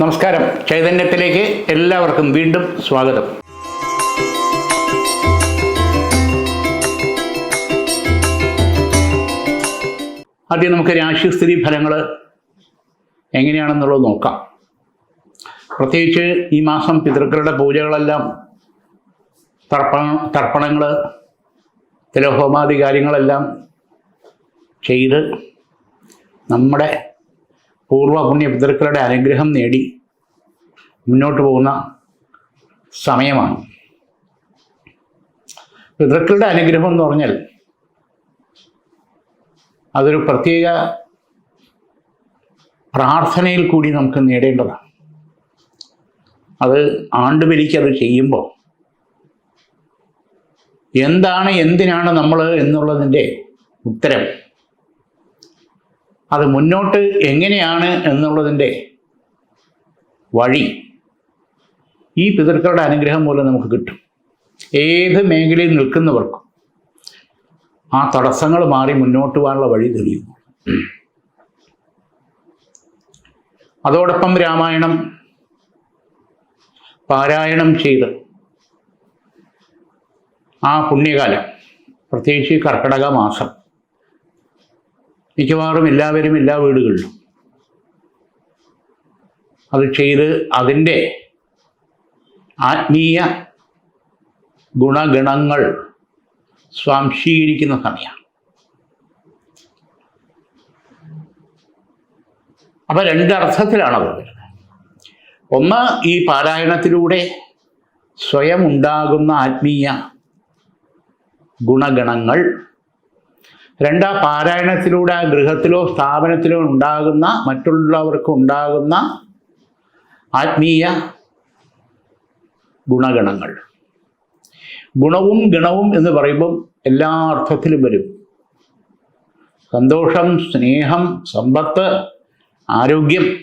നമസ്കാരം. ചൈതന്യത്തിലേക്ക് എല്ലാവർക്കും വീണ്ടും സ്വാഗതം. ആദ്യം നമുക്ക് രാശിസ്ഥിതി ഫലങ്ങൾ എങ്ങനെയാണെന്നുള്ളത് നോക്കാം. പ്രത്യേകിച്ച് ഈ മാസം പിതൃക്കളുടെ പൂജകളെല്ലാം തർപ്പണ തർപ്പണങ്ങൾ തിലഹോമാദി കാര്യങ്ങളെല്ലാം ചെയ്ത് നമ്മുടെ പൂർവ പുണ്യ പിതൃക്കളുടെ അനുഗ്രഹം നേടി മുന്നോട്ട് പോകുന്ന സമയമാണ്. പിതൃക്കളുടെ അനുഗ്രഹം എന്ന് പറഞ്ഞാൽ അതൊരു പ്രത്യേക പ്രാർത്ഥനയിൽ കൂടി നമുക്ക് നേടേണ്ടതാണ്. അത് ആണ്ടുബലിക്ക് അത് ചെയ്യുമ്പോൾ എന്താണ് എന്തിനാണ് നമ്മൾ എന്നുള്ളതിന്റെ ഉത്തരം. അത് മുന്നോട്ട് എങ്ങനെയാണ് എന്നുള്ളതിന്റെ വഴി ഈ പിതൃക്കളുടെ അനുഗ്രഹം മൂലം നമുക്ക് കിട്ടും. ഏത് മേഖലയിൽ നിൽക്കുന്നവർക്കും ആ തടസ്സങ്ങൾ മാറി മുന്നോട്ട് പോകാനുള്ള വഴി തെളിയും. അതോടൊപ്പം രാമായണം പാരായണം ചെയ്ത് ആ പുണ്യകാലം പ്രത്യേകിച്ച് കർക്കിടക മാസം മിക്കവാറും എല്ലാവരും എല്ലാ വീടുകളിലും അത് ചെയ്ത് അതിന്റെ ആത്മീയ ഗുണഗണങ്ങൾ സ്വാംശീകരിക്കുന്ന സമയമാണ് അപ്പം രണ്ടർത്ഥത്തിലാണ് അവർ വരുന്നത്. ഒന്ന് ഈ പാരായണത്തിലൂടെ സ്വയം ഉണ്ടാകുന്ന ആത്മീയ ഗുണഗണങ്ങൾ. രണ്ടാ പാരായണത്തിലൂടെ ആ ഗൃഹത്തിലോ സ്ഥാപനത്തിലോ ഉണ്ടാകുന്ന മറ്റുള്ളവർക്ക് ഉണ്ടാകുന്ന ആത്മീയ ഗുണഗണങ്ങൾ. ഗുണവും ഗണവും എന്ന് പറയുമ്പം എല്ലാ അർത്ഥത്തിലും വരും. സന്തോഷം സ്നേഹം സമ്പത്ത് ആരോഗ്യം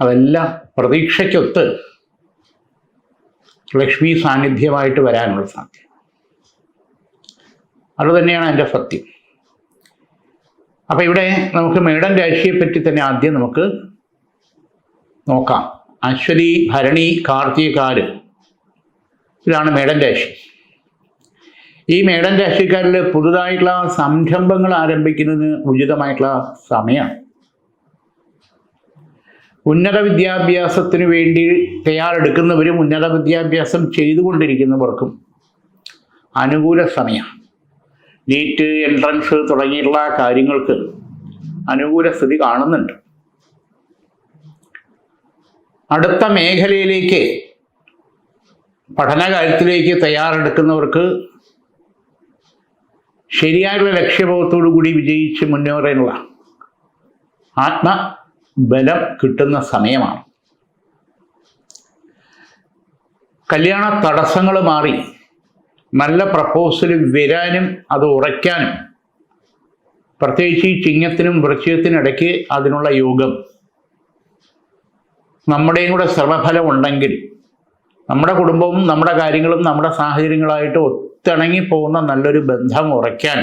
അതെല്ലാം പ്രതീക്ഷയ്ക്കൊത്ത് ലക്ഷ്മി സാന്നിധ്യമായിട്ട് വരാനുള്ള സാധ്യത. അത് തന്നെയാണ് എന്റെ സത്യം. അപ്പം ഇവിടെ നമുക്ക് മേടൻ രാശിയെപ്പറ്റി തന്നെ ആദ്യം നമുക്ക് നോക്കാം. അശ്വതി ഭരണി കാർത്തികക്കാര് ഇതാണ് മേടൻ രാശി. ഈ മേടൻ രാശിക്കാരിൽ പുതുതായിട്ടുള്ള സംരംഭങ്ങൾ ആരംഭിക്കുന്നതിന് ഉചിതമായിട്ടുള്ള സമയമാണ്. ഉന്നത വിദ്യാഭ്യാസത്തിന് വേണ്ടി തയ്യാറെടുക്കുന്നവരും ഉന്നത വിദ്യാഭ്യാസം ചെയ്തുകൊണ്ടിരിക്കുന്നവർക്കും അനുകൂല സമയം നീറ്റ് എൻട്രൻസ് തുടങ്ങിയിട്ടുള്ള കാര്യങ്ങൾക്ക് അനുകൂല സ്ഥിതി കാണുന്നുണ്ട്. അടുത്ത മേഖലയിലേക്ക് പഠനകാര്യത്തിലേക്ക് തയ്യാറെടുക്കുന്നവർക്ക് ശരിയായുള്ള ലക്ഷ്യബോധത്തോടു കൂടി വിജയിച്ച് മുന്നേറാനുള്ള ആത്മബലം കിട്ടുന്ന സമയമാണ്. കല്യാണ തടസ്സങ്ങൾ മാറി നല്ല പ്രപ്പോസൽ വരാനും അത് ഉറയ്ക്കാനും പ്രത്യേകിച്ച് ഈ ചിങ്ങത്തിനും വൃശ്ചികത്തിനും ഇടയ്ക്ക് അതിനുള്ള യോഗം നമ്മുടെയും കൂടെ ശ്രമഫലം ഉണ്ടെങ്കിൽ നമ്മുടെ കുടുംബവും നമ്മുടെ കാര്യങ്ങളും നമ്മുടെ സാഹചര്യങ്ങളായിട്ട് ഒത്തിണങ്ങി പോകുന്ന നല്ലൊരു ബന്ധം ഉറയ്ക്കാൻ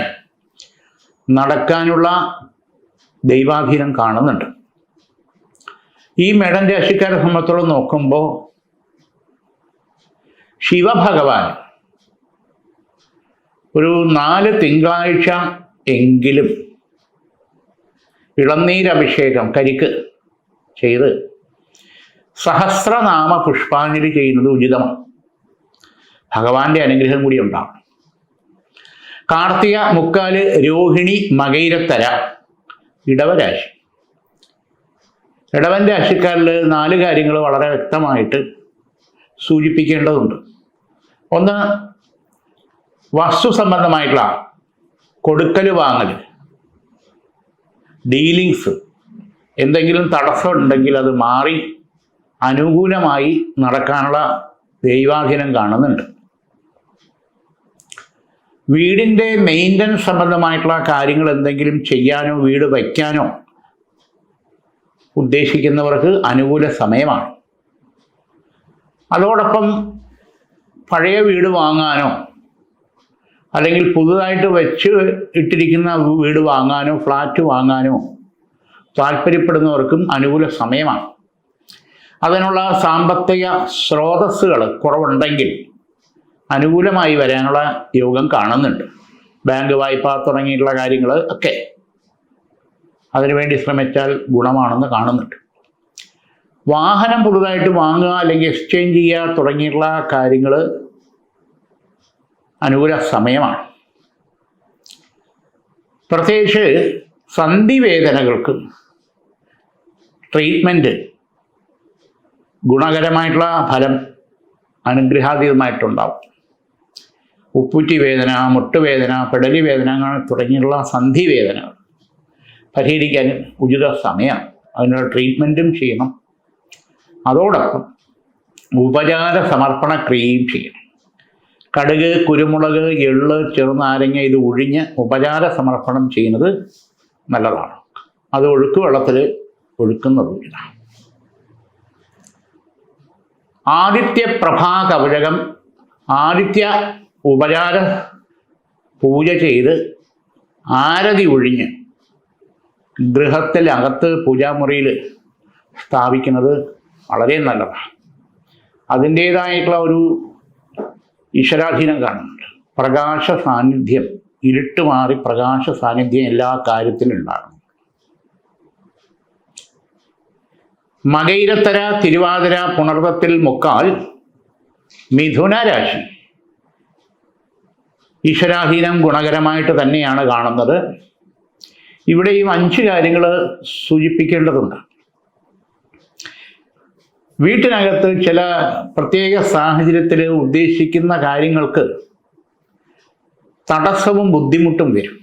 നടക്കാനുള്ള ദൈവാധീനം കാണുന്നുണ്ട്. ഈ മേടൻ രാശിക്കാരെ സംബന്ധിച്ചോളം നോക്കുമ്പോൾ ശിവഭഗവാൻ ഒരു നാല് തിങ്കളാഴ്ച എങ്കിലും ഇളനീരഭിഷേകം കരിക്ക് ചെയ്ത് സഹസ്രനാമ പുഷ്പാഞ്ജലി ചെയ്യുന്നത് ഉചിതമാണ്. ഭഗവാന്റെ അനുഗ്രഹം കൂടി ഉണ്ടാവും കാർത്തിക മുക്കാൽ രോഹിണി മകൈരത്തര ഇടവരാശി. ഇടവൻ രാശിക്കാരിൽ നാല് കാര്യങ്ങൾ വളരെ വ്യക്തമായിട്ട് സൂചിപ്പിക്കേണ്ടതുണ്ട്. ഒന്ന് വസ്തു സംബന്ധമായിട്ടുള്ള കൊടുക്കൽ വാങ്ങൽ ഡീലിങ്സ് എന്തെങ്കിലും തടസ്സം ഉണ്ടെങ്കിൽ അത് മാറി അനുകൂലമായി നടക്കാനുള്ള ദൈവാധീനം കാണുന്നുണ്ട്. വീടിന്റെ മെയിന്റനൻസ് സംബന്ധമായിട്ടുള്ള കാര്യങ്ങൾ എന്തെങ്കിലും ചെയ്യാനോ വീട് വയ്ക്കാനോ ഉദ്ദേശിക്കുന്നവർക്ക് അനുകൂല സമയമാണ്. അതോടൊപ്പം പഴയ വീട് വാങ്ങാനോ അല്ലെങ്കിൽ പുതുതായിട്ട് വെച്ച് ഇട്ടിരിക്കുന്ന വീട് വാങ്ങാനോ ഫ്ലാറ്റ് വാങ്ങാനോ താല്പര്യപ്പെടുന്നവർക്കും അനുകൂല സമയമാണ്. അതിനുള്ള സാമ്പത്തിക സ്രോതസ്സുകൾ കുറവുണ്ടെങ്കിൽ അനുകൂലമായി വരാനുള്ള യോഗം കാണുന്നുണ്ട്. ബാങ്ക് വായ്പ തുടങ്ങിയിട്ടുള്ള കാര്യങ്ങൾ ഒക്കെ അതിനുവേണ്ടി ശ്രമിച്ചാൽ ഗുണമാണെന്ന് കാണുന്നുണ്ട്. വാഹനം പുതുതായിട്ട് വാങ്ങുക അല്ലെങ്കിൽ എക്സ്ചേഞ്ച് ചെയ്യുക തുടങ്ങിയിട്ടുള്ള കാര്യങ്ങൾ അനുകൂല സമയമാണ്. പ്രത്യേകിച്ച് സന്ധിവേദനകൾക്കും ട്രീറ്റ്മെന്റ് ഗുണകരമായിട്ടുള്ള ഫലം അനുഗ്രഹാതീതമായിട്ടുണ്ടാവും. ഉപ്പുറ്റി വേദന മുട്ടുവേദന പെടലി വേദന അങ്ങനെ സന്ധി വേദനകൾ പരിഹരിക്കാൻ ഉചിത സമയമാണ്. അതിനുള്ള ട്രീറ്റ്മെന്റും ചെയ്യണം. അതോടൊപ്പം ഉപചാര സമർപ്പണ ക്രിയയും ചെയ്യണം. കടുക് കുരുമുളക് എള്ള് ചെറുനാരങ്ങ ഇത് ഒഴിഞ്ഞ് ഉപചാര സമർപ്പണം ചെയ്യുന്നത് നല്ലതാണ്. അത് ഒഴുക്ക് വെള്ളത്തിൽ ഒഴുക്കുന്നത് ഇതാണ്. ആദിത്യ പ്രഭാ കവചകം ആദിത്യ ഉപചാര പൂജ ചെയ്ത് ആരതി ഒഴിഞ്ഞ് ഗൃഹത്തിൽ അകത്ത് പൂജാമുറിയിൽ സ്ഥാപിക്കുന്നത് വളരെ നല്ലതാണ്. അതിന്റേതായിട്ടുള്ള ഒരു ഈശ്വരാധീനം കാണുന്നുണ്ട്. പ്രകാശ സാന്നിധ്യം ഇരുട്ട് മാറി പ്രകാശ സാന്നിധ്യം എല്ലാ കാര്യത്തിലും ഉണ്ടാകും മകയിരത്തര തിരുവാതിര പുണർവത്തിൽ മുക്കാൽ മിഥുന രാശി. ഈശ്വരാധീനം ഗുണകരമായിട്ട് തന്നെയാണ് കാണുന്നത്. ഇവിടെ ഈ അഞ്ച് കാര്യങ്ങൾ സൂചിപ്പിക്കേണ്ടതുണ്ട്. വീട്ടിനകത്ത് ചില പ്രത്യേക സാഹചര്യത്തിൽ ഉദ്ദേശിക്കുന്ന കാര്യങ്ങൾക്ക് തടസ്സവും ബുദ്ധിമുട്ടും വരും.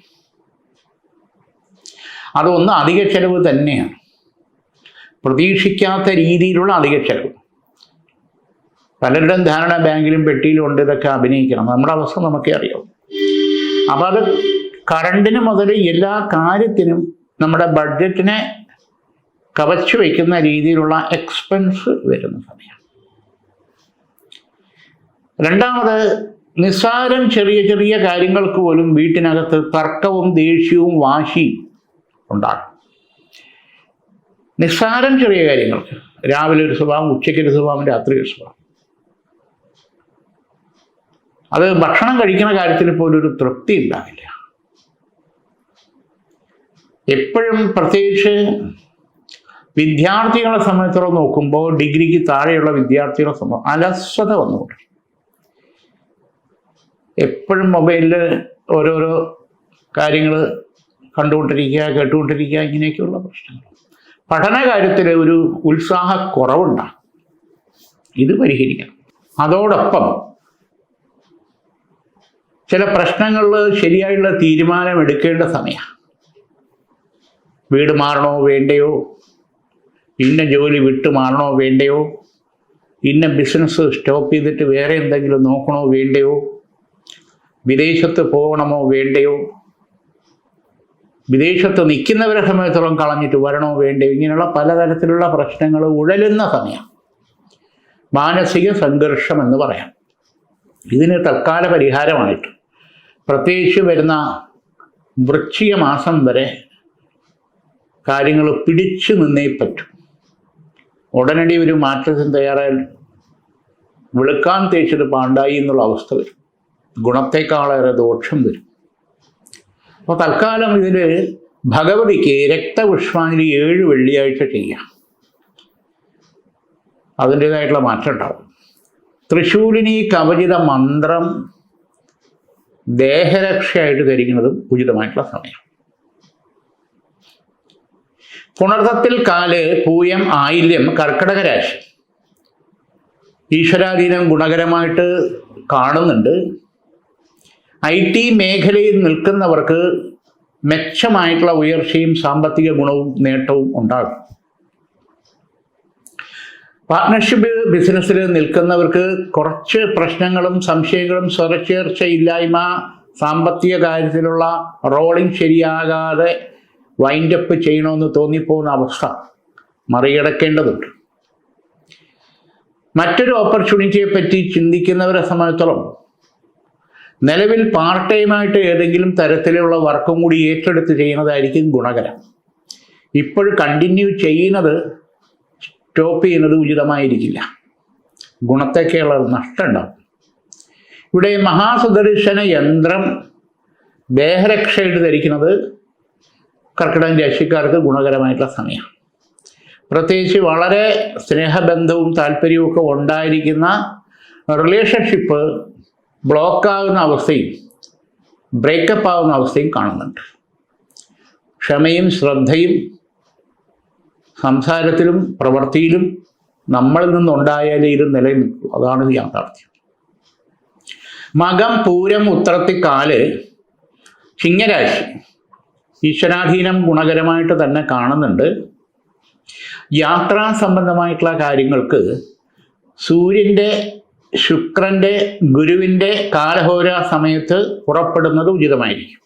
അതൊന്ന് അധിക ചെലവ് തന്നെയാണ്. പ്രതീക്ഷിക്കാത്ത രീതിയിലുള്ള അധിക ചെലവ് പലരുടെയും ധാരണ ബാങ്കിലും പെട്ടിയിലും ഉണ്ട് ഇതൊക്കെ അഭിനയിക്കണം. നമ്മുടെ അവസ്ഥ നമുക്കേ അറിയാം അപ്പോൾ അത് കറണ്ടിന് മുതൽ എല്ലാ കാര്യത്തിനും നമ്മുടെ ബഡ്ജറ്റിനെ കവച്ചു വയ്ക്കുന്ന രീതിയിലുള്ള എക്സ്പെൻസ് വരുന്ന സമയം രണ്ടാമത് നിസ്സാരം ചെറിയ ചെറിയ കാര്യങ്ങൾക്ക് പോലും വീട്ടിനകത്ത് തർക്കവും ദേഷ്യവും വാശിയും ഉണ്ടാകും നിസ്സാരം ചെറിയ കാര്യങ്ങൾക്ക്. രാവിലെ ഒരു സ്വഭാവം ഉച്ചയ്ക്ക് ഒരു സ്വഭാവം രാത്രി ഒരു സ്വഭാവം. അത് ഭക്ഷണം കഴിക്കുന്ന കാര്യത്തിൽ പോലും ഒരു തൃപ്തി ഉണ്ടാവില്ല. എപ്പോഴും പ്രത്യേകിച്ച് വിദ്യാർത്ഥികളെ സംബന്ധിച്ചിടത്തോളം നോക്കുമ്പോൾ ഡിഗ്രിക്ക് താഴെയുള്ള വിദ്യാർത്ഥികളെ സംബന്ധം അലസ്വത വന്നുകൊണ്ട് എപ്പോഴും മൊബൈലിൽ ഓരോരോ കാര്യങ്ങൾ കണ്ടുകൊണ്ടിരിക്കുക കേട്ടുകൊണ്ടിരിക്കുക ഇങ്ങനെയൊക്കെയുള്ള പ്രശ്നങ്ങൾ. പഠന കാര്യത്തിൽ ഒരു ഉത്സാഹക്കുറവുണ്ടാകും ഇത് പരിഹരിക്കണം. അതോടൊപ്പം ചില പ്രശ്നങ്ങളിൽ ശരിയായുള്ള തീരുമാനം എടുക്കേണ്ട സമയമാണ് വീട് മാറണോ വേണ്ടയോ? ഇന്ന ജോലി വിട്ടു മാറണോ വേണ്ടയോ? ഇന്ന ബിസിനസ് സ്റ്റോപ്പ് ചെയ്തിട്ട് വേറെ എന്തെങ്കിലും നോക്കണോ വേണ്ടയോ? വിദേശത്ത് പോകണമോ വേണ്ടയോ? വിദേശത്ത് നിൽക്കുന്നവരെ സമയത്തോളം കളഞ്ഞിട്ട് വരണോ വേണ്ടേ ഇങ്ങനെയുള്ള പലതരത്തിലുള്ള പ്രശ്നങ്ങൾ ഉഴലുന്ന സമയം. മാനസിക സംഘർഷം എന്ന് പറയാം. ഇതിന് തൽക്കാല പരിഹാരമായിട്ട് പ്രത്യേകിച്ച് വരുന്ന വൃശ്ചിക മാസം വരെ കാര്യങ്ങൾ പിടിച്ചു നിന്നേ പറ്റും. ഉടനടി ഒരു മാറ്റത്തിന് തയ്യാറായാൽ വെളുക്കാൻ തേച്ചത് പാണ്ടായി എന്നുള്ള അവസ്ഥ വരും. ഗുണത്തെക്കാളേറെ ദോഷം വരും. അപ്പോൾ തൽക്കാലം ഇതിൽ ഭഗവതിക്ക് രക്തപുഷ്പാഞ്ജലി ഏഴ് വെള്ളിയാഴ്ച ചെയ്യാം. അതിന്റേതായിട്ടുള്ള മാറ്റം ഉണ്ടാവും. തൃശൂലിനി കവചിത മന്ത്രം ദേഹരക്ഷയായിട്ട് ധരിക്കുന്നതും ഉചിതമായിട്ടുള്ള സമയം. പുണർത്തത്തിൽ കാൽ പൂയം ആയില്യം കർക്കടക രാശി. ഈശ്വരാധീനം ഗുണകരമായിട്ട് കാണുന്നുണ്ട്. ഐ ടി മേഖലയിൽ നിൽക്കുന്നവർക്ക് മെച്ചമായിട്ടുള്ള ഉയർച്ചയും സാമ്പത്തിക ഗുണവും നേട്ടവും ഉണ്ടാകും. പാർട്ട്ണർഷിപ്പ് ബിസിനസ്സിൽ നിൽക്കുന്നവർക്ക് കുറച്ച് പ്രശ്നങ്ങളും സംശയങ്ങളും സ്വരച്ചേർച്ചയില്ലായ്മ സാമ്പത്തിക കാര്യത്തിലുള്ള റോളിംഗ് ശരിയാകാതെ വൈൻഡപ്പ് ചെയ്യണമെന്ന് തോന്നിപ്പോകുന്ന അവസ്ഥ മറികടക്കേണ്ടതുണ്ട്. മറ്റൊരു ഓപ്പർച്യൂണിറ്റിയെ പറ്റി ചിന്തിക്കുന്നവരെ സംബന്ധിച്ചിടത്തോളം നിലവിൽ പാർട്ട് ടൈമായിട്ട് ഏതെങ്കിലും തരത്തിലുള്ള വർക്കും കൂടി ഏറ്റെടുത്ത് ചെയ്യുന്നതായിരിക്കും ഗുണകരം. ഇപ്പോൾ കണ്ടിന്യൂ ചെയ്യുന്നത് സ്റ്റോപ്പ് ചെയ്യുന്നത് ഉചിതമായിരിക്കില്ല. ഗുണത്തേക്കുള്ള നഷ്ടമുണ്ടാവും ഇവിടെ മഹാസുദർശന യന്ത്രം ദേഹരക്ഷയിട്ട് ധരിക്കുന്നത് കർക്കിടകം രാശിക്കാർക്ക് ഗുണകരമായിട്ടുള്ള സമയമാണ്. പ്രത്യേകിച്ച് വളരെ സ്നേഹബന്ധവും താല്പര്യവും ഒക്കെ ഉണ്ടായിരിക്കുന്ന റിലേഷൻഷിപ്പ് ബ്ലോക്കാകുന്ന അവസ്ഥയും ബ്രേക്കപ്പ് ആകുന്ന അവസ്ഥയും കാണുന്നുണ്ട്. ക്ഷമയും ശ്രദ്ധയും സംസാരത്തിലും പ്രവൃത്തിയിലും നമ്മളിൽ നിന്നുണ്ടായാലേ ഇത് നിലനിൽക്കൂ. അതാണ് യാഥാർത്ഥ്യം. മകം പൂരം ഉത്രത്തിക്കാൽ ചിങ്ങരാശി ഈശ്വരാധീനം ഗുണകരമായിട്ട് തന്നെ കാണുന്നുണ്ട്. യാത്രാ സംബന്ധമായിട്ടുള്ള കാര്യങ്ങൾക്ക് സൂര്യന്റെ ശുക്രന്റെ ഗുരുവിന്റെ കാലഹോര സമയത്ത് പുറപ്പെടുന്നത് ഉചിതമായിരിക്കും.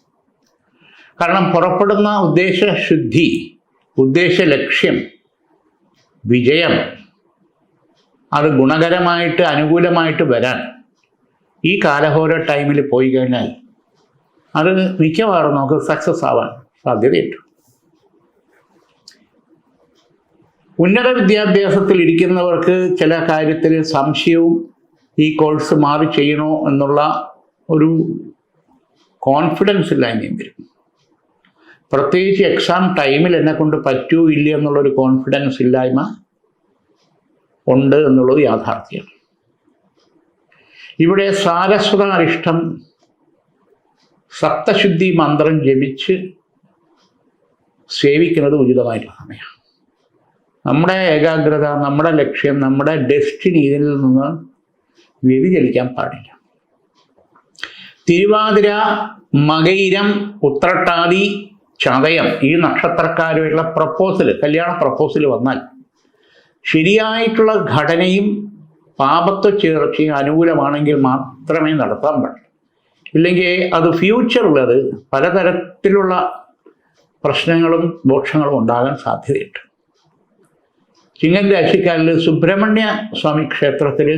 കാരണം പുറപ്പെടുന്ന ഉദ്ദേശശുദ്ധി ഉദ്ദേശ ലക്ഷ്യം വിജയം അത് ഗുണകരമായിട്ട് അനുകൂലമായിട്ട് വരാൻ ഈ കാലഹോര ടൈമിൽ പോയി കഴിഞ്ഞാൽ അത് മിക്കവാറും നമുക്ക് സക്സസ് ആവാൻ സാധ്യതയുണ്ട്. ഉന്നത വിദ്യാഭ്യാസത്തിൽ ഇരിക്കുന്നവർക്ക് ചില കാര്യത്തിൽ സംശയവും ഈ കോഴ്സ് മാറി ചെയ്യണോ എന്നുള്ള ഒരു കോൺഫിഡൻസ് ഇല്ലായ്മയും വരും പ്രത്യേകിച്ച് എക്സാം ടൈമിൽ എന്നെ കൊണ്ട് പറ്റൂ ഇല്ല എന്നുള്ളൊരു കോൺഫിഡൻസ് ഇല്ലായ്മ ഉണ്ട് എന്നുള്ളത് യാഥാർത്ഥ്യമാണ് ഇവിടെ സാരസ്വത അരിഷ്ടം സപ്തശുദ്ധി മന്ത്രം ജപിച്ച് സേവിക്കുന്നത് ഉചിതമായിട്ടുള്ള സമയമാണ് നമ്മുടെ ഏകാഗ്രത നമ്മുടെ ലക്ഷ്യം നമ്മുടെ ഡെസ്റ്റിനി ഇതിൽ നിന്ന് വ്യതിചലിക്കാൻ പാടില്ല. തിരുവാതിര മകയിരം ഉത്രട്ടാതി ചതയം ഈ നക്ഷത്രക്കാരുമായിട്ടുള്ള പ്രപ്പോസൽ കല്യാണ പ്രപ്പോസൽ വന്നാൽ ശരിയായിട്ടുള്ള ഘടനയും പാപത്വ ചേർച്ചയും അനുകൂലമാണെങ്കിൽ മാത്രമേ നടത്താൻ പാടുള്ളൂ. ഇല്ലെങ്കിൽ അത് ഫ്യൂച്ചറിൽ അത് പലതരത്തിലുള്ള പ്രശ്നങ്ങളും ദോഷങ്ങളും ഉണ്ടാകാൻ സാധ്യതയുണ്ട്. ചിങ്ങൻ രാശിക്കാരിൽ സുബ്രഹ്മണ്യ സ്വാമി ക്ഷേത്രത്തിൽ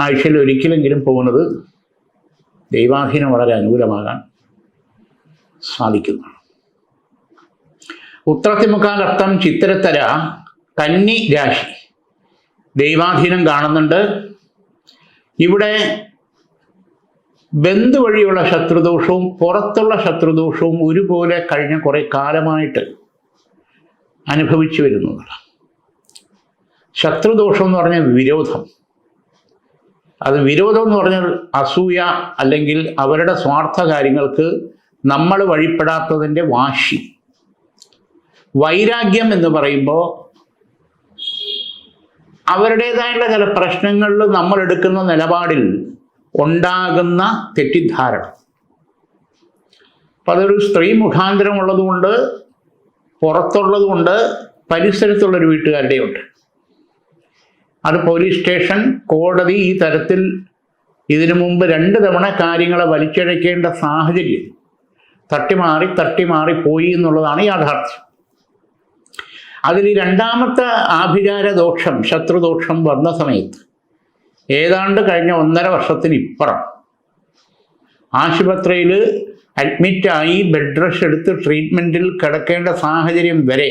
ആഴ്ചയിൽ ഒരിക്കലെങ്കിലും പോകുന്നത് ദൈവാധീനം വളരെ അനുകൂലമാകാൻ സാധിക്കുന്നതാണ് ഉത്രത്തിമുക്കാലർത്ഥം ചിത്തരത്തര കന്നി രാശി. ദൈവാധീനം കാണുന്നുണ്ട്. ഇവിടെ ബന്ധു വഴിയുള്ള ശത്രുദോഷവും പുറത്തുള്ള ശത്രുദോഷവും ഒരുപോലെ കഴിഞ്ഞ കുറേ കാലമായിട്ട് അനുഭവിച്ചു വരുന്നതാണ്. ശത്രുദോഷം എന്ന് പറഞ്ഞാൽ വിരോധം. അത് വിരോധം എന്ന് പറഞ്ഞാൽ അസൂയ അല്ലെങ്കിൽ അവരുടെ സ്വാർത്ഥ കാര്യങ്ങൾക്ക് നമ്മൾ വഴിപ്പെടാത്തതിന്റെ വാശി. വൈരാഗ്യം എന്ന് പറയുമ്പോൾ അവരുടേതായുള്ള ചില പ്രശ്നങ്ങളിൽ നമ്മൾ എടുക്കുന്ന നിലപാടിൽ ഉണ്ടാകുന്ന തെറ്റിദ്ധാരണ. അപ്പം അതൊരു സ്ത്രീ മുഖാന്തരം ഉള്ളതുകൊണ്ട് പുറത്തുള്ളതുകൊണ്ട് പരിസരത്തുള്ളൊരു വീട്ടുകാരുടെയുണ്ട്. അത് പോലീസ് സ്റ്റേഷൻ കോടതി ഈ തരത്തിൽ ഇതിനു മുമ്പ് രണ്ട് തവണ കാര്യങ്ങളെ വലിച്ചഴക്കേണ്ട സാഹചര്യം. തട്ടിമാറി തട്ടിമാറി പോയി എന്നുള്ളതാണ് യാഥാർത്ഥ്യം. അതിൽ ഈ രണ്ടാമത്തെ ആഭിചാര ദോഷം ശത്രുദോഷം വന്ന സമയത്ത് ഏതാണ്ട് കഴിഞ്ഞ ഒന്നര വർഷത്തിന് ഇപ്പുറം ആശുപത്രിയിൽ അഡ്മിറ്റായി ബെഡ് റെസ്റ്റ് എടുത്ത് ട്രീറ്റ്മെന്റിൽ കിടക്കേണ്ട സാഹചര്യം വരെ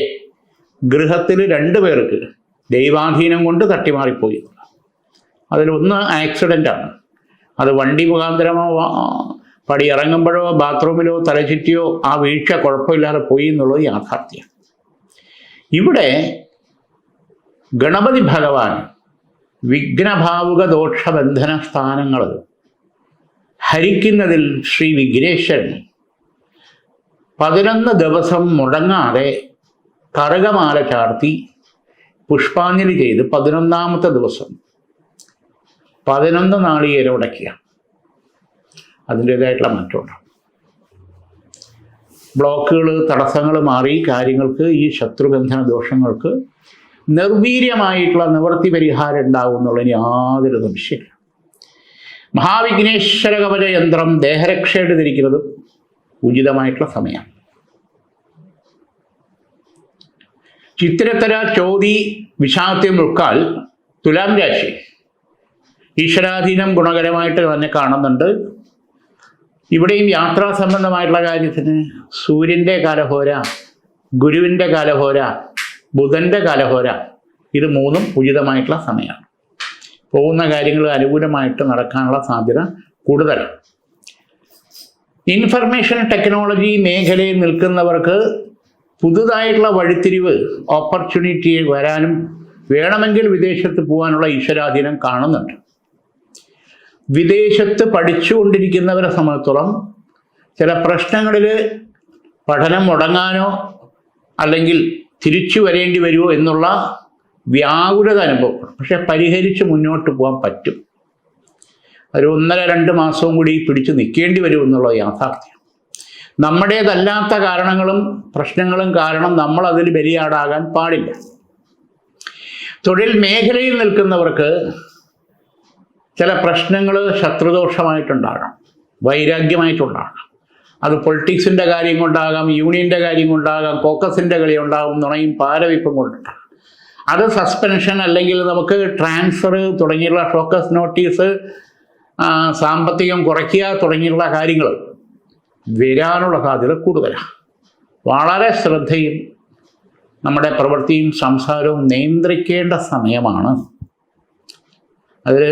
ഗൃഹത്തിൽ രണ്ട് പേർക്ക് ദൈവാധീനം കൊണ്ട് തട്ടിമാറിപ്പോയി. അതിലൊന്ന് ആക്സിഡന്റാണ് അത് വണ്ടി മുഖാന്തരമോ പടി ഇറങ്ങുമ്പോഴോ ബാത്റൂമിലോ തലചുറ്റിയോ ആ വീഴ്ച കുഴപ്പമില്ലാതെ പോയി എന്നുള്ളത് യാഥാർത്ഥ്യം ഇവിടെ ഗണപതി ഭഗവാൻ വിഘ്നഭാവുക ദോഷബന്ധന സ്ഥാനങ്ങൾ ഹരിക്കുന്നതിൽ ശ്രീ വിഘ്നേശ്വരൻ പതിനൊന്ന് ദിവസം മുടങ്ങാതെ കറുകമാല ചാർത്തി പുഷ്പാഞ്ജലി ചെയ്ത് പതിനൊന്നാമത്തെ ദിവസം പതിനൊന്ന് നാളികേരം ഉടയ്ക്കുക. അതിന്റേതായിട്ടുള്ള മാറ്റമുണ്ട്. ബ്ലോക്കുകൾ തടസ്സങ്ങൾ മാറി കാര്യങ്ങൾക്ക് ഈ ശത്രുബന്ധന ദോഷങ്ങൾക്ക് നിർവീര്യമായിട്ടുള്ള നിവൃത്തി പരിഹാരം ഉണ്ടാവും എന്നുള്ളതിന് യാതൊരു സംശയമില്ല മഹാവിഘ്നേശ്വര കവച യന്ത്രം ദേഹരക്ഷയുടെ ധരിക്കുന്നത് ഉചിതമായിട്ടുള്ള സമയമാണ്. ചിത്തിരത്തര ചോതി വിഷാദത്തെ മുക്കാൽ തുലാം രാശി. ഈശ്വരാധീനം ഗുണകരമായിട്ട് തന്നെ കാണുന്നുണ്ട്. ഇവിടെയും യാത്രാ സംബന്ധമായിട്ടുള്ള കാര്യത്തിന് സൂര്യന്റെ കാലഹോര ഗുരുവിന്റെ കാലഹോര ബുധന്റെ കാലഹോര ഇത് മൂന്നും ഉചിതമായിട്ടുള്ള സമയമാണ്. പോകുന്ന കാര്യങ്ങൾ അനുകൂലമായിട്ട് നടക്കാനുള്ള സാധ്യത കൂടുതലാണ്. ഇൻഫർമേഷൻ ടെക്നോളജി മേഖലയിൽ നിൽക്കുന്നവർക്ക് പുതുതായിട്ടുള്ള വഴിത്തിരിവ് ഓപ്പർച്യൂണിറ്റി വരാനും വേണമെങ്കിൽ വിദേശത്ത് പോകാനുള്ള ഈശ്വരാധീനം കാണുന്നുണ്ട്. വിദേശത്ത് പഠിച്ചുകൊണ്ടിരിക്കുന്നവരെ സംബന്ധിച്ചോളം ചില പ്രശ്നങ്ങളിൽ പഠനം മുടങ്ങാനോ അല്ലെങ്കിൽ തിരിച്ചു വരേണ്ടി വരുമോ എന്നുള്ള വ്യാകുലത അനുഭവപ്പെടും. പക്ഷെ പരിഹരിച്ച് മുന്നോട്ട് പോകാൻ പറ്റും. ഒരു ഒന്നര രണ്ട് മാസവും കൂടി പിടിച്ചു നിൽക്കേണ്ടി വരും എന്നുള്ള യാഥാർത്ഥ്യം. നമ്മുടേതല്ലാത്ത കാരണങ്ങളും പ്രശ്നങ്ങളും കാരണം നമ്മൾ അതിന് ബലിയാടാകാൻ പാടില്ല. തൊഴിൽ മേഖലയിൽ നിൽക്കുന്നവർക്ക് ചില പ്രശ്നങ്ങൾ ശത്രുദോഷമായിട്ടുണ്ടാകാം വൈരാഗ്യമായിട്ടുണ്ടാകാം. അത് പൊളിറ്റിക്സിന്റെ കാര്യം കൊണ്ടാകാം യൂണിയന്റെ കാര്യം കൊണ്ടാകാം കോക്കസിന്റെ കളി ഉണ്ടാകും നുണയും പാരവിപ്പും കൊണ്ടുണ്ടാകും അത് സസ്പെൻഷൻ അല്ലെങ്കിൽ നമുക്ക് ട്രാൻസ്ഫർ തുടങ്ങിയുള്ള ഷോക്കസ് നോട്ടീസ് സാമ്പത്തികം കുറയ്ക്കുക തുടങ്ങിയുള്ള കാര്യങ്ങൾ വരാനുള്ള സാധ്യത കൂടുതലാണ് വളരെ ശ്രദ്ധയും നമ്മുടെ പ്രവൃത്തിയും സംസാരവും നിയന്ത്രിക്കേണ്ട സമയമാണ്. അതിൽ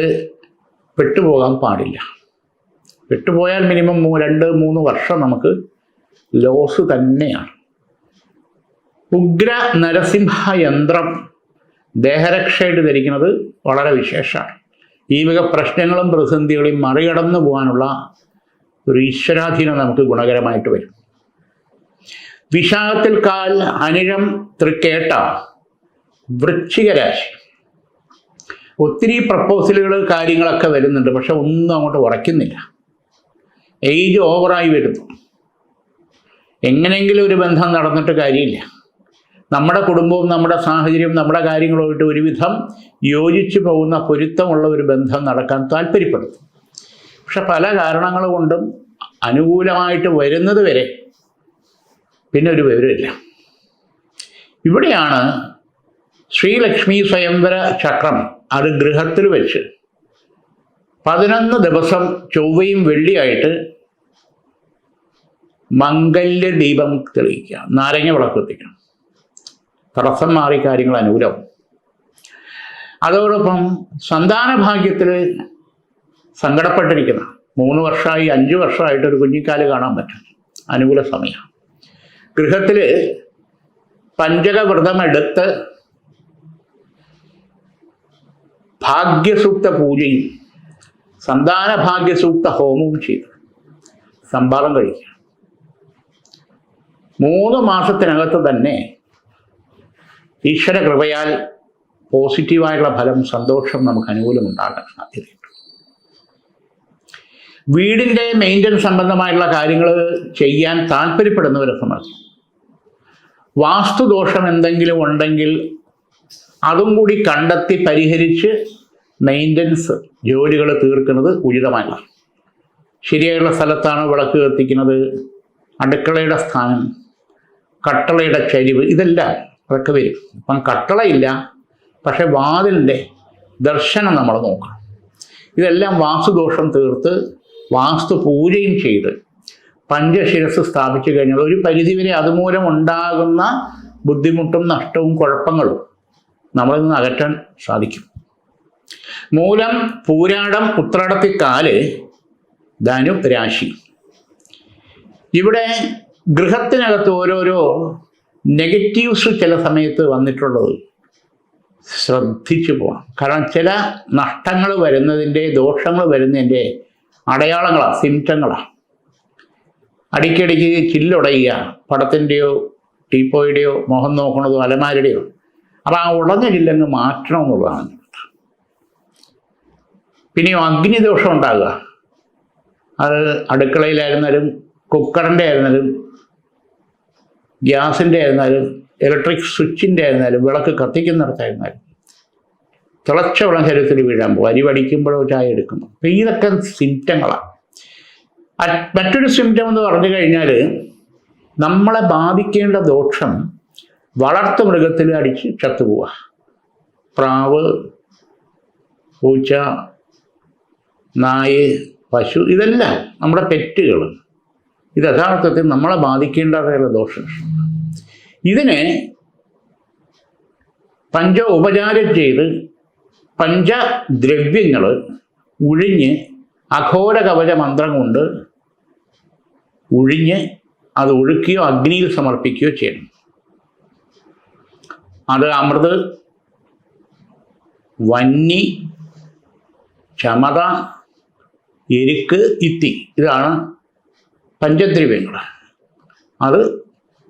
പെട്ടുപോകാൻ പാടില്ല. പെട്ടുപോയാൽ മിനിമം രണ്ട് മൂന്ന് വർഷം നമുക്ക് ലോസ് തന്നെയാണ്. ഉഗ്ര നരസിംഹ യന്ത്രം ദേഹരക്ഷയായിട്ട് ധരിക്കുന്നത് വളരെ വിശേഷമാണ്. ഈ വക പ്രശ്നങ്ങളും പ്രതിസന്ധികളെയും മറികടന്നു പോകാനുള്ള ഒരു ഈശ്വരാധീനം നമുക്ക് ഗുണകരമായിട്ട് വരും. വിശാഖത്തിൽ കാൽ അനിഴം തൃക്കേട്ട വൃശ്ചികരാശി ഒത്തിരി പ്രപ്പോസലുകൾ കാര്യങ്ങളൊക്കെ വരുന്നുണ്ട് പക്ഷെ ഒന്നും അങ്ങോട്ട് ഉറയ്ക്കുന്നില്ല. ഏജ് ഓവറായി വരുന്നു. എങ്ങനെയെങ്കിലും ഒരു ബന്ധം നടന്നിട്ട് കാര്യമില്ല. നമ്മുടെ കുടുംബവും നമ്മുടെ സാഹചര്യവും നമ്മുടെ കാര്യങ്ങളുമായിട്ട് ഒരുവിധം യോജിച്ചു പോകുന്ന പൊരുത്തമുള്ള ഒരു ബന്ധം നടക്കാൻ താല്പര്യപ്പെടുന്നു. പക്ഷെ പല കാരണങ്ങൾ കൊണ്ടും അനുകൂലമായിട്ട് വരുന്നത് വരെ പിന്നെ ഒരു വിവരമില്ല. ഇവിടെയാണ് ശ്രീലക്ഷ്മി സ്വയംവര ചക്രം അത് ഗൃഹത്തിൽ വെച്ച് പതിനൊന്ന് ദിവസം ചൊവ്വയും വെള്ളിയായിട്ട് മംഗല്യ ദീപം തെളിയിക്കുക. നാരങ്ങ വിളക്ക് എത്തിക്കണം തടസ്സം മാറി കാര്യങ്ങൾ അനുകൂലം അതോടൊപ്പം സന്താന ഭാഗ്യത്തിൽ സങ്കടപ്പെട്ടിരിക്കുന്ന മൂന്ന് വർഷമായി അഞ്ച് വർഷമായിട്ട് ഒരു കുഞ്ഞിക്കാൽ കാണാൻ പറ്റും. അനുകൂല സമയം. ഗൃഹത്തിൽ പഞ്ചകവ്രതം എടുത്ത് ഭാഗ്യസൂക്ത പൂജയും സന്താന ഭാഗ്യസൂക്ത ഹോമവും ചെയ്തു. സംഭാളം കഴിക്കുക. മൂന്ന് മാസത്തിനകത്ത് തന്നെ ഈശ്വര കൃപയാൽ പോസിറ്റീവായുള്ള ഫലം സന്തോഷം നമുക്ക് അനുകൂലമുണ്ടാകാൻ സാധ്യതയുണ്ട്. വീടിന്റെ മെയിന്റനൻസ് സംബന്ധമായിട്ടുള്ള കാര്യങ്ങൾ ചെയ്യാൻ താല്പര്യപ്പെടുന്നവരെ സംബന്ധിച്ച്. വാസ്തുദോഷം എന്തെങ്കിലും ഉണ്ടെങ്കിൽ അതും കൂടി കണ്ടെത്തി പരിഹരിച്ച് മെയിന്റനൻസ് ജോലികൾ തീർക്കുന്നത് ഉചിതമല്ല. ശരിയായുള്ള സ്ഥലത്താണ് വിളക്ക് കത്തിക്കുന്നത് അടുക്കളയുടെ സ്ഥാനം കട്ടളയുടെ ചരിവ് ഇതെല്ലാം അതൊക്കെ വരും. അപ്പം കട്ടളയില്ല പക്ഷെ വാതിലിന്റെ ദർശനം നമ്മൾ നോക്കണം. ഇതെല്ലാം വാസുദോഷം തീർത്ത് വാസ്തു പൂജയും ചെയ്ത് പഞ്ചശിരസ് സ്ഥാപിച്ചു കഴിഞ്ഞാൽ ഒരു പരിധിവരെ അതുമൂലം ഉണ്ടാകുന്ന ബുദ്ധിമുട്ടും നഷ്ടവും കുഴപ്പങ്ങളും നമ്മളിൽ നിന്ന് അകറ്റാൻ സാധിക്കും. മൂലം പൂരാടം ഉത്രാടത്തിക്കാൽ ധനു രാശി. ഇവിടെ ഗൃഹത്തിനകത്ത് ഓരോരോ നെഗറ്റീവ്സ് ചില സമയത്ത് വന്നിട്ടുള്ളത് ശ്രദ്ധിച്ചു പോകണം. കാരണം ചില നഷ്ടങ്ങൾ വരുന്നതിന്റെ ദോഷങ്ങൾ വരുന്നതിന്റെ അടയാളങ്ങളാണ് സിംറ്റങ്ങളാണ് അടിക്കടിക്ക് ചില്ലുടയുക പടത്തിന്റെയോ ടീപ്പോയുടെയോ മുഖം നോക്കണതോ അലമാരുടെയോ അപ്പോൾ ആ ഉടഞ്ഞ ചില്ലങ്ങ് മാറ്റണം എന്നുള്ളതാണ് പിന്നെയോ അഗ്നിദോഷം ഉണ്ടാകുക. അത് അടുക്കളയിലായിരുന്നാലും കുക്കറിന്റെ ആയിരുന്നാലും ഗ്യാസിന്റെ ആയിരുന്നാലും ഇലക്ട്രിക് സ്വിച്ചിന്റെ ആയിരുന്നാലും വിളക്ക് കത്തിക്കുന്നിടത്തായിരുന്നാലും. തിളച്ച വെള്ളം ശരീരത്തിൽ വീഴാൻ പോകും. അരി വടിക്കുമ്പോഴോ ചായ എടുക്കുമ്പോൾ അപ്പം ഇതൊക്കെ സിംറ്റങ്ങളാണ് മറ്റൊരു സിംറ്റം എന്ന് പറഞ്ഞു കഴിഞ്ഞാൽ നമ്മളെ ബാധിക്കേണ്ട ദോഷം വളർത്തു മൃഗത്തിൽ അടിച്ച് ചത്തുപോവുക. പ്രാവ് പൂച്ച നായ് പശു ഇതെല്ലാം നമ്മുടെ പെറ്റുകൾ ഇത് യഥാർത്ഥത്തിൽ നമ്മളെ ബാധിക്കേണ്ടതായുള്ള ദോഷം ഇതിനെ പഞ്ച ഉപചാരം ചെയ്ത് പഞ്ചദ്രവ്യങ്ങൾ ഉഴിഞ്ഞ് അഘോര കവച മന്ത്രം കൊണ്ട് ഉഴിഞ്ഞ് അത് ഒഴുക്കുകയോ അഗ്നിയിൽ സമർപ്പിക്കുകയോ ചെയ്യണം അത് അമൃത് വന്നി ചമത എരുക്ക് ഇത്തി ഇതാണ് പഞ്ചദ്രവ്യങ്ങൾ. അത്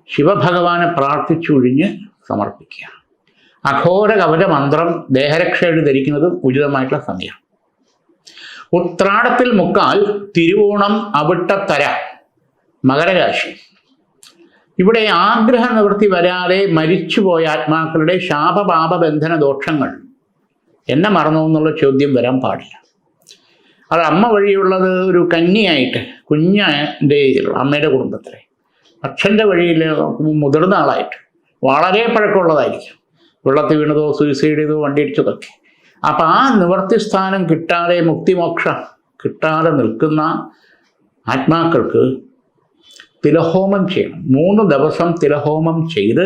ശിവഭഗവാനെ പ്രാർത്ഥിച്ചൊഴിഞ്ഞ് സമർപ്പിക്കുക. അഘോര കവച മന്ത്രം ദേഹരക്ഷയുടെ ധരിക്കുന്നതും ഉചിതമായിട്ടുള്ള സമയമാണ് ഉത്രാടത്തിൽ മുക്കാൽ തിരുവോണം അവിട്ടത്തര മകരരാശി. ഇവിടെ ആഗ്രഹ നിവൃത്തി വരാതെ മരിച്ചുപോയ ആത്മാക്കളുടെ ശാപപാപ ബന്ധന ദോഷങ്ങൾ. എന്നെ മറന്നു എന്നുള്ള ചോദ്യം വരാൻ പാടില്ല. അത് അമ്മ വഴിയുള്ളത് ഒരു കന്നിയായിട്ട് കുഞ്ഞിന്റെ അമ്മയുടെ കുടുംബത്തിലെ. അച്ഛന്റെ വഴിയിൽ മുതിർന്ന ആളായിട്ട്. വളരെ പഴക്കമുള്ളതായിരിക്കും. വെള്ളത്തിൽ വീണതോ സൂയിസൈഡ് ചെയ്തോ വണ്ടി ഇടിച്ചതൊക്കെ. അപ്പം ആ നിവർത്തി സ്ഥാനം കിട്ടാതെ മുക്തിമോക്ഷ കിട്ടാതെ നിൽക്കുന്ന ആത്മാക്കൾക്ക് തിലഹോമം ചെയ്യണം. മൂന്ന് ദിവസം തിലഹോമം ചെയ്ത്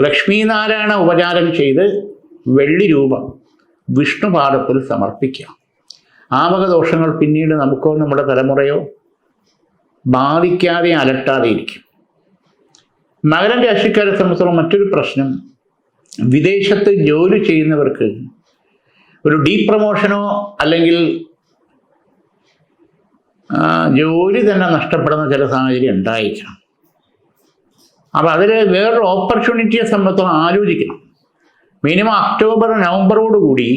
ലക്ഷ്മീനാരായണ ഉപചാരം ചെയ്ത് വെള്ളി രൂപം വിഷ്ണുപാദത്തിൽ സമർപ്പിക്കുക. ആവകദോഷങ്ങൾ പിന്നീട് നമുക്കോ നമ്മുടെ തലമുറയോ ബാധിക്കാതെ അലട്ടാതെ ഇരിക്കും. നഗരം രാശിക്കാരെ സംബന്ധിച്ചുള്ള മറ്റൊരു പ്രശ്നം വിദേശത്ത് ജോലി ചെയ്യുന്നവർക്ക് ഒരു ഡീ പ്രമോഷനോ അല്ലെങ്കിൽ ജോലി തന്നെ നഷ്ടപ്പെടുന്ന ചില സാഹചര്യം ഉണ്ടായിരിക്കണം. അപ്പോൾ അതിൽ വേറൊരു ഓപ്പർച്യൂണിറ്റിയെ സംബന്ധിച്ചോളം ആലോചിക്കണം. മിനിമം ഒക്ടോബർ നവംബറോട് കൂടി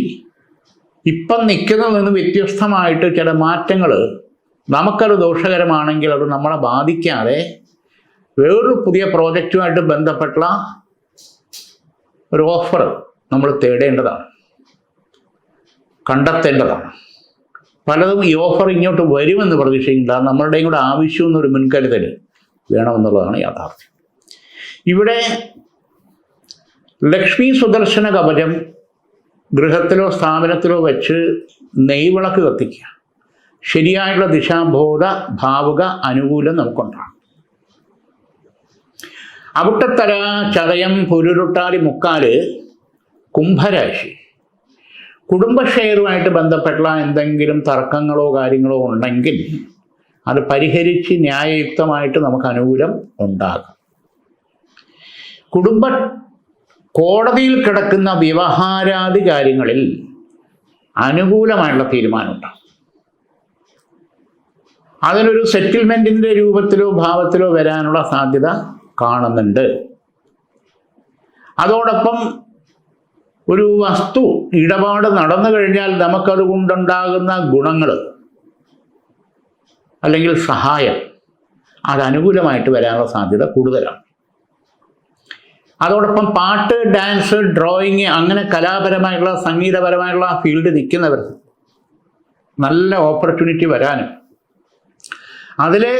ഇപ്പം നിൽക്കുന്നതിൽ നിന്ന് വ്യത്യസ്തമായിട്ട് ചില മാറ്റങ്ങൾ നമുക്കത് ദോഷകരമാണെങ്കിൽ അത് നമ്മളെ ബാധിക്കാതെ വേറൊരു പുതിയ പ്രോജക്റ്റുമായിട്ട് ബന്ധപ്പെട്ടുള്ള ഒരു ഓഫർ നമ്മൾ തേടേണ്ടതാണ്. കണ്ടെത്തേണ്ടതാണ്. പലതും ഈ ഓഫർ ഇങ്ങോട്ട് വരുമെന്ന് പ്രതീക്ഷിക്കേണ്ട നമ്മളുടെയും കൂടെ ആവശ്യം എന്നൊരു മുൻകരുതൽ വേണമെന്നുള്ളതാണ് യാഥാർത്ഥ്യം. ഇവിടെ ലക്ഷ്മി സുദർശന കവചം ഗൃഹത്തിലോ സ്ഥാപനത്തിലോ വെച്ച് നെയ്വിളക്ക് കത്തിക്കുക. ശരിയായിട്ടുള്ള ദിശാബോധ ഭാവുക അനുകൂലം നമുക്കുണ്ടാകും അവിട്ടത്തര ചതയം പുരുരുട്ടാതി മുക്കാൽ കുംഭരാശി. കുടുംബ ബന്ധപ്പെട്ടുള്ള എന്തെങ്കിലും തർക്കങ്ങളോ കാര്യങ്ങളോ ഉണ്ടെങ്കിൽ അത് പരിഹരിച്ച് ന്യായയുക്തമായിട്ട് നമുക്ക് അനുകൂലം ഉണ്ടാകും. കുടുംബ കോടതിയിൽ കിടക്കുന്ന വ്യവഹാരാദി കാര്യങ്ങളിൽ അനുകൂലമായുള്ള തീരുമാനമുണ്ടാകും. അതിനൊരു സെറ്റിൽമെന്റിന്റെ രൂപത്തിലോ ഭാവത്തിലോ വരാനുള്ള സാധ്യത കാണുന്നുണ്ട്. അതോടൊപ്പം ഒരു വസ്തു ഇടപാട് നടന്നു കഴിഞ്ഞാൽ നമുക്കത് കൊണ്ടുണ്ടാകുന്ന ഗുണങ്ങൾ അല്ലെങ്കിൽ സഹായം അത് അനുകൂലമായിട്ട് വരാനുള്ള സാധ്യത കൂടുതലാണ്. അതോടൊപ്പം പാട്ട് ഡാൻസ് ഡ്രോയിങ് അങ്ങനെ കലാപരമായിട്ടുള്ള സംഗീതപരമായിട്ടുള്ള ഫീൽഡ് നിൽക്കുന്നവർ നല്ല ഓപ്പർച്യൂണിറ്റി വരാനും അതിലെ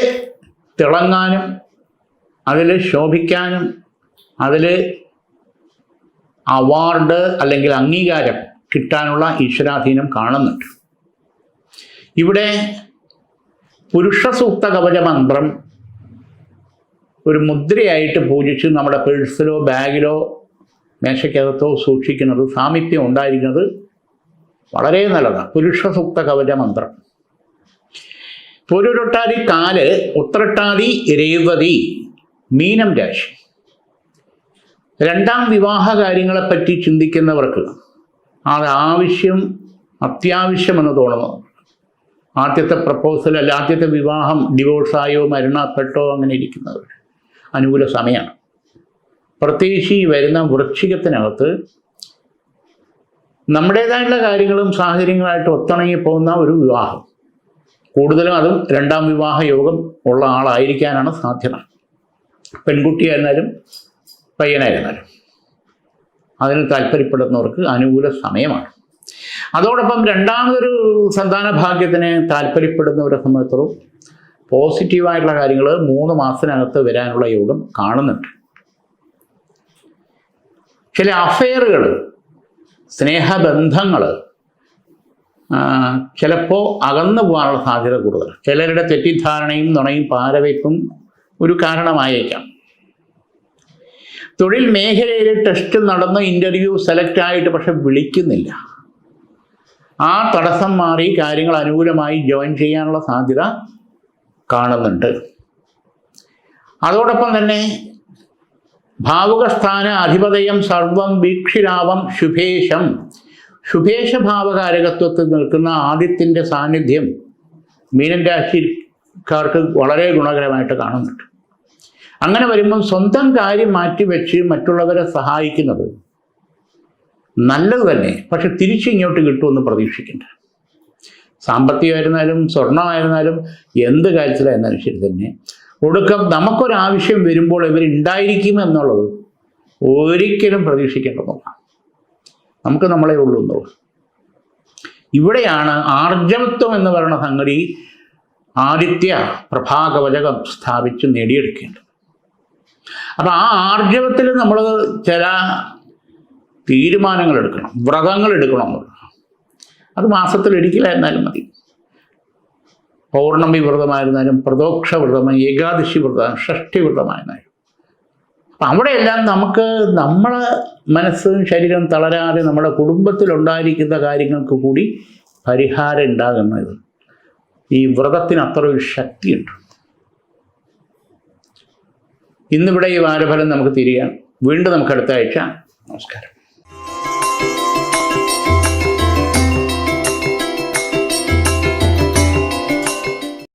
തിളങ്ങാനും അതിൽ ശോഭിക്കാനും അതിൽ അവാർഡ് അല്ലെങ്കിൽ അംഗീകാരം കിട്ടാനുള്ള ഈശ്വരാധീനം കാണുന്നുണ്ട്. ഇവിടെ പുരുഷ സൂക്ത കവച മന്ത്രം ഒരു മുദ്രയായിട്ട് പൂജിച്ച് നമ്മുടെ പേഴ്സിലോ ബാഗിലോ മേശയ്ക്കകത്തോ സൂക്ഷിക്കുന്നത് സാമീപ്യം ഉണ്ടായിരിക്കുന്നത് വളരെ നല്ലതാണ്. പുരുഷ സൂക്ത കവച മന്ത്രം. പൊരുരൊട്ടാതി കാൽ ഉത്രട്ടാതി രേവതി മീനം രാശി. രണ്ടാം വിവാഹ കാര്യങ്ങളെപ്പറ്റി ചിന്തിക്കുന്നവർക്ക് അത് ആവശ്യം അത്യാവശ്യമെന്ന് തോന്നുന്നു. ആദ്യത്തെ പ്രപ്പോസൽ അല്ല ആദ്യത്തെ വിവാഹം ഡിവോഴ്സായോ മരണപ്പെട്ടോ അങ്ങനെ ഇരിക്കുന്നവർ അനുകൂല സമയമാണ്. പ്രത്യേകിച്ച് ഈ വരുന്ന വൃശ്ചികത്തിനകത്ത് നമ്മുടേതായിട്ടുള്ള കാര്യങ്ങളും സാഹചര്യങ്ങളായിട്ട് ഒത്തിണങ്ങി പോകുന്ന ഒരു വിവാഹം. കൂടുതലും അതും രണ്ടാം വിവാഹ യോഗം ഉള്ള ആളായിരിക്കാനാണ് സാധ്യത. പെൺകുട്ടിയായിരുന്നാലും പയ്യനായിരുന്നാലും അതിന് താല്പര്യപ്പെടുന്നവർക്ക് അനുകൂല സമയമാണ്. അതോടൊപ്പം രണ്ടാമതൊരു സന്താന ഭാഗ്യത്തിന് താല്പര്യപ്പെടുന്നവരെ സംബന്ധിച്ചിടത്തോളം പോസിറ്റീവായിട്ടുള്ള കാര്യങ്ങൾ മൂന്ന് മാസത്തിനകത്ത് വരാനുള്ള യോഗം കാണുന്നുണ്ട്. ചില അഫയറുകൾ സ്നേഹബന്ധങ്ങൾ ചിലപ്പോൾ അകന്നു പോകാനുള്ള സാധ്യത കൂടുതലാണ്. ചിലരുടെ തെറ്റിദ്ധാരണയും നുണയും പാരവയ്പ്പും ഒരു കാരണമായേക്കാം. തൊഴിൽ മേഖലയിൽ ടെസ്റ്റ് നടന്ന് ഇന്റർവ്യൂ സെലക്ട് ആയിട്ട് പക്ഷെ വിളിക്കുന്നില്ല. ആ തടസ്സം മാറി കാര്യങ്ങൾ അനുകൂലമായി ജോയിൻ ചെയ്യാനുള്ള സാധ്യത കാണുന്നുണ്ട്. അതോടൊപ്പം തന്നെ ഭാവുകസ്ഥാന അധിപതയം സർവം വീക്ഷിരാവം ശുഭേഷം ശുഭേശ. ഭാവകാരകത്വത്തിൽ നിൽക്കുന്ന ആദിത്യന്റെ സാന്നിധ്യം മീനൻ രാശിക്കാർക്ക് വളരെ ഗുണകരമായിട്ട് കാണുന്നുണ്ട്. അങ്ങനെ വരുമ്പം സ്വന്തം കാര്യം മാറ്റിവെച്ച് മറ്റുള്ളവരെ സഹായിക്കുന്നത് നല്ലത് തന്നെ. പക്ഷെ തിരിച്ചിങ്ങോട്ട് കിട്ടുമെന്ന് പ്രതീക്ഷിക്കേണ്ട. സാമ്പത്തികമായിരുന്നാലും സ്വർണമായിരുന്നാലും എന്ത് കാര്യത്തിലായിരുന്നാലും ശരി തന്നെ. ഒടുക്കം നമുക്കൊരാവശ്യം വരുമ്പോൾ ഇവരുണ്ടായിരിക്കും എന്നുള്ളത് ഒരിക്കലും പ്രതീക്ഷിക്കേണ്ടതല്ല. നമുക്ക് നമ്മളെ ഉള്ളൂ എന്നുള്ളത്. ഇവിടെയാണ് ആർജവത്വം എന്ന് പറയുന്ന സംഗതി ആദിത്യ പ്രഭാകവചകം സ്ഥാപിച്ച് നേടിയെടുക്കേണ്ടത്. അപ്പം ആ ആർജവത്തിൽ നമ്മൾ ചില തീരുമാനങ്ങൾ എടുക്കണം വ്രതങ്ങൾ എടുക്കണം. അത് മാസത്തിൽ ഒരിക്കലായിരുന്നാലും മതി. പൗർണമി വ്രതമായിരുന്നാലും പ്രദോക്ഷ വ്രതമായി ഏകാദശി വ്രതം ഷഷ്ടി വ്രതമായിരുന്നാലും. അപ്പം അവിടെയെല്ലാം നമുക്ക് നമ്മളെ മനസ്സും ശരീരം തളരാതെ നമ്മുടെ കുടുംബത്തിലുണ്ടായിരിക്കുന്ന കാര്യങ്ങൾക്ക് കൂടി പരിഹാരം ഉണ്ടാകുന്നത് ഈ വ്രതത്തിന് അത്ര ഒരു ശക്തിയുണ്ട്. ഇന്നിവിടെ ഈ വാരഫലം നമുക്ക് തിരിയാം. വീണ്ടും നമുക്ക് അടുത്ത ആഴ്ച. നമസ്കാരം.